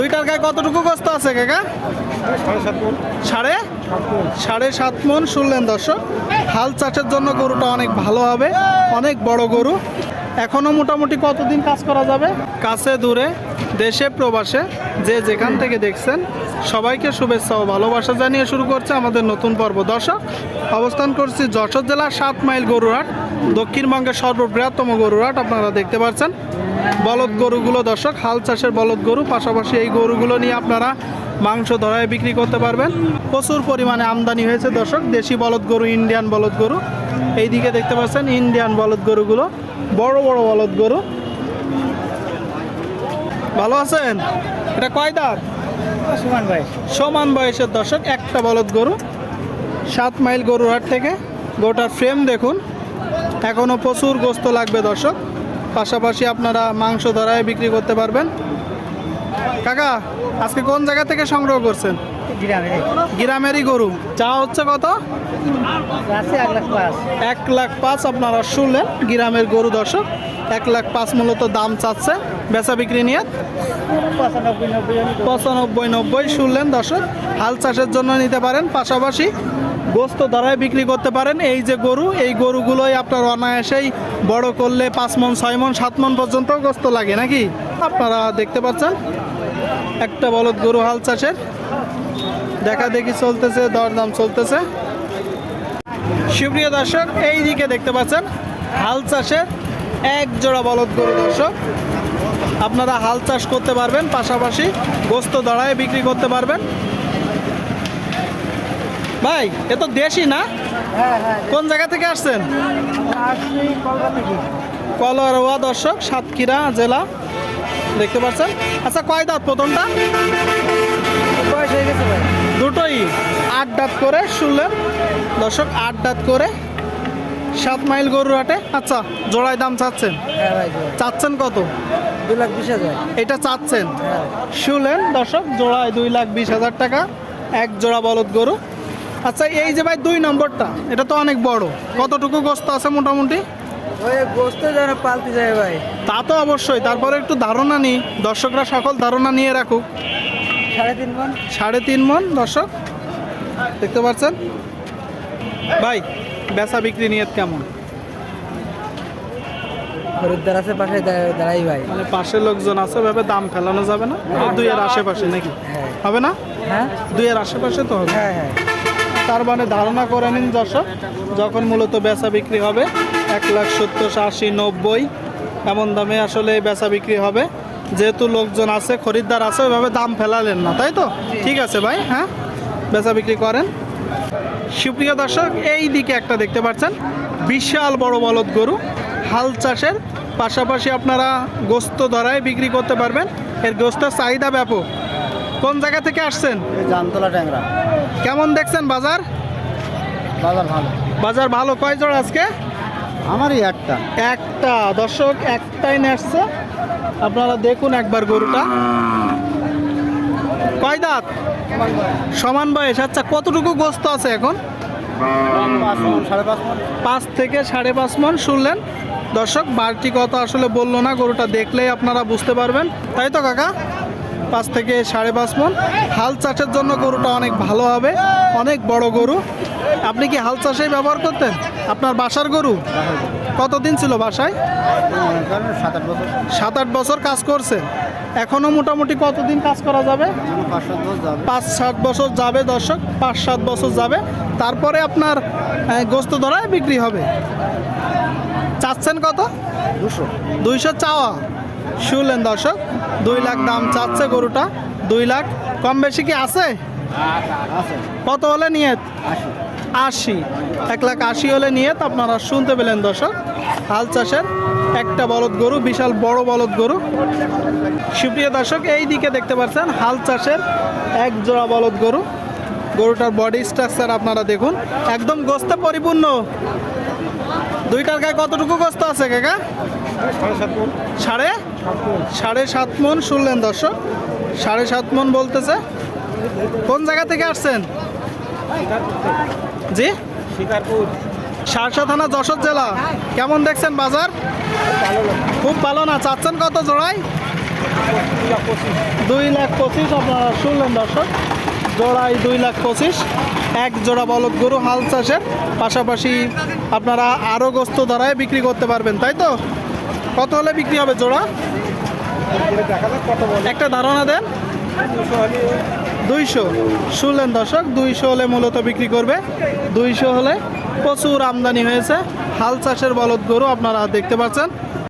দুইটার গায়ে কতটুকু গোস্ত আছে, কাকা? সাড়ে? সাড়ে সাত মন, শুনলেন দর্শক? হাল চাষের জন্য গরুটা অনেক ভালো হবে, অনেক বড় গরু। এখনও মোটামুটি কতদিন কাজ করা যাবে? কাছে, দূরে, দেশে, প্রবাসে, যে যেখান থেকে দেখছেন, সবাইকে শুভেচ্ছা ও ভালোবাসা জানিয়ে শুরু করছে আমাদের নতুন পর্ব। দর্শক, অবস্থান করছি যশোর জেলার সাত মাইল গরুরহাট, দক্ষিণবঙ্গের সর্ববৃহত্তম গরুরহাট, আপনারা দেখতে পাচ্ছেন। বলদ গরুগুলো দর্শক হাল চাষের বলদ গরু পাশাপাশি এই গরুগুলো নিয়ে আপনারা মাংস ধরায় বিক্রি করতে পারবেন। প্রচুর পরিমাণে আমদানি হয়েছে দর্শক দেশি বলদ গরু ইন্ডিয়ান বলদ গরু। এইদিকে দেখতে পাচ্ছেন ইন্ডিয়ান বলদ গরুগুলো বড় বড় বলদ গরু। ভালো আছেন? এটা কয় দাঁত? সুমান বয়সের দর্শক একটা বলদ গরু সাত মাইল গরুর হাট থেকে। গোটার ফ্রেম দেখুন। এখনও প্রচুর গোস্ত লাগবে দর্শক। পাশাপাশি আপনারা মাংস ধরায় বিক্রি করতে পারবেন। কাকা আজকে কোন জায়গা থেকে সংগ্রহ করছেন? গ্রামে গ্রামেরই গরু। চা হচ্ছে কত? এক লাখ পাঁচ। আপনারা শুনলেন গ্রামের গরু দর্শক। এক লাখ পাঁচ মূলত দাম চাচ্ছে বেচা বিক্রি নিয়ে। পঁচানব্বই নব্বই পঁচানব্বই নব্বই শুনলেন দর্শক। হাল চাষের জন্য নিতে পারেন পাশাপাশি গোস্ত দ্বারাই বিক্রি করতে পারেন। এই যে গরু, এই গরুগুলোই আপনার অনায়াসেই বড় করলে পাঁচ মন, ছয় মন, সাত মন পর্যন্ত গোস্ত লাগে, নাকি? আপনারা দেখতে পাচ্ছেন? একটা বলদ গরু হাল চাষের। দেখা দেখি চলতেছে, দরদাম চলতেছে। সুপ্রিয় দর্শক, এই দিকে দেখতে পাচ্ছেন, হাল চাষের এক জোড়া বলদ গরু দর্শক। আপনারা হাল চাষ করতে পারবেন, পাশাপাশি গোস্ত দড়ায় বিক্রি করতে পারবেন। ভাই এ তো দেশি না? হ্যাঁ হ্যাঁ কোন জায়গা থেকে আসছেন? আসছি কলরোয়া দর্শক সাতক্ষীরা জেলা। দেখতে পাচ্ছেন? আচ্ছা কয় দাঁত প্রথমটা? দুটোই। আট দাঁত করে শুনলেন। দর্শক আট দাঁত করে সাত মাইল গরুর হাটে। আচ্ছা জোড়ায় দাম চাচ্ছেন? হ্যাঁ চাচ্ছেন কত? দুই লাখ বিশ হাজার। এটা চাচ্ছেন? শুনলেন দর্শক জোড়ায় দুই লাখ বিশ হাজার টাকা। এক জোড়া বলদ গরু। আচ্ছা এই যে ভাই দুই নম্বরটা এটা তো অনেক বড়। কতটুকু গোস্ত আছে মোটামুটি? গোস্ত যেন যায় ভাই। তা তো অবশ্যই তারপরে একটু ধারণা নিই। দর্শকরা সকল ধারণা নিয়ে রাখুক। সাড়ে তিন মন সাড়ে তিন মন দর্শক। দেখতে পাচ্ছেন? ভাই বেচা বিক্রি নিয়ত কেমন? খরিদ্দার আছে পাশে দাঁড়াই ভাই। মানে পাশের লোকজন আছে ভাবে দাম ফেলানো যাবে না? দুইয়ের আশেপাশে নাকি? হ্যাঁ। হবে না? হ্যাঁ। দুইয়ের আশেপাশে তো হবে। হ্যাঁ হ্যাঁ। তার মানে ধারণা করে নিন দর্শক, যখন মূলত বেচা বিক্রি হবে, এক লাখ সত্তর আশি নব্বই, এমন দামে আসলে বেচা বিক্রি হবে। যেহেতু লোকজন আছে, খরিদ্দার আছে, ওইভাবে দাম ফেলালেন না, তাই তো? ঠিক আছে ভাই হ্যাঁ? বেচা বিক্রি করেন। সুপ্রিয় দর্শক, এই দিকে একটা দেখতে পাচ্ছেন, বিশাল বড় বলদ গরু, হাল চাষের, পাশাপাশি আপনারা গোস্ত ধরায় বিক্রি করতে পারবেন। এর গোস্তের চাহিদা ব্যাপক। কোন জায়গা থেকে আসছেন? জামতলা ট্যাংরা। কেমন দেখছেন বাজার? বাজার ভালো। বাজার ভালো কয় জোড়া আজকে? আমারই একটা। একটা। দর্শক একটাই নেসছে আপনারা দেখুন একবার গরুটা। কয় দাঁত? সমান বয়স। আচ্ছা কতটুকু গোস্ত আছে এখন? পাঁচ থেকে সাড়ে পাঁচ মন শুনলেন। দর্শক বাড়তি কথা আসলে বলল না। গরুটা দেখলেই আপনারা বুঝতে পারবেন। তাই তো কাকা? পাঁচ থেকে সাড়ে পাঁচ মন। হাল চাষের জন্য গরুটা অনেক ভালো হবে অনেক বড় গরু। আপনি কি হাল চাষেই ব্যবহার করতেন? আপনার বাসার গরু? কতদিন ছিল বাসায়? সাত আট বছর কাজ করছে। এখনও মোটামুটি কতদিন কাজ করা যাবে? পাঁচ সাত বছর যাবে দর্শক পাঁচ সাত বছর যাবে। তারপরে আপনার গোস্ত ধরায় বিক্রি হবে। চাচ্ছেন কত? দুশো। দুইশো চাওয়া। শুনলেন দর্শক, দুই লাখ দাম চাচ্ছে গরুটা, দুই লাখ। কম বেশি কি আছে? কত হলে নিয়ে আশি। এক লাখ আশি হলে নিয়ে আপনারা শুনতে পেলেন দর্শক। হাল চাষের একটা বলদ গরু, বিশাল বড় বলদ গরু। সুপ্রিয় দর্শক, এই দিকে দেখতে পাচ্ছেন, হাল চাষের এক জোড়া বলদ গরু। গরুটার বডি স্ট্রাকচার আপনারা দেখুন, একদম গোস্তে পরিপূর্ণ। দুইটার গায়ে কতটুকু গোস্ত আছে, কাকা? সাড়ে সাড়ে সাত মন শুনলেন দর্শক। সাড়ে সাত মন বলতেছে। কোন জায়গা থেকে আসছেন? জি? সারসা থানা, যশোর জেলা। কেমন দেখছেন বাজার? খুব ভালো না। চাচ্ছেন কত জোড়ায়? দুই লাখ পঁচিশ আপনারা শুনলেন দর্শক। জোড়াই দুই লাখ পঁচিশ, এক জোড়া বলদ গরু, হাল চাষের। পাশাপাশি আপনারা আরও গোস্ত দ্বারায় বিক্রি করতে পারবেন, তাই তো? কত হলে বিক্রি হবে জোড়া? একটা ধারণা দেন। দুইশো। শুনলেন দর্শক, দুইশো হলে মূলত বিক্রি করবে। দুইশো হলে প্রচুর আমদানি হয়েছে। হাল চাষের বলদ গরু আপনারা দেখতে পাচ্ছেন।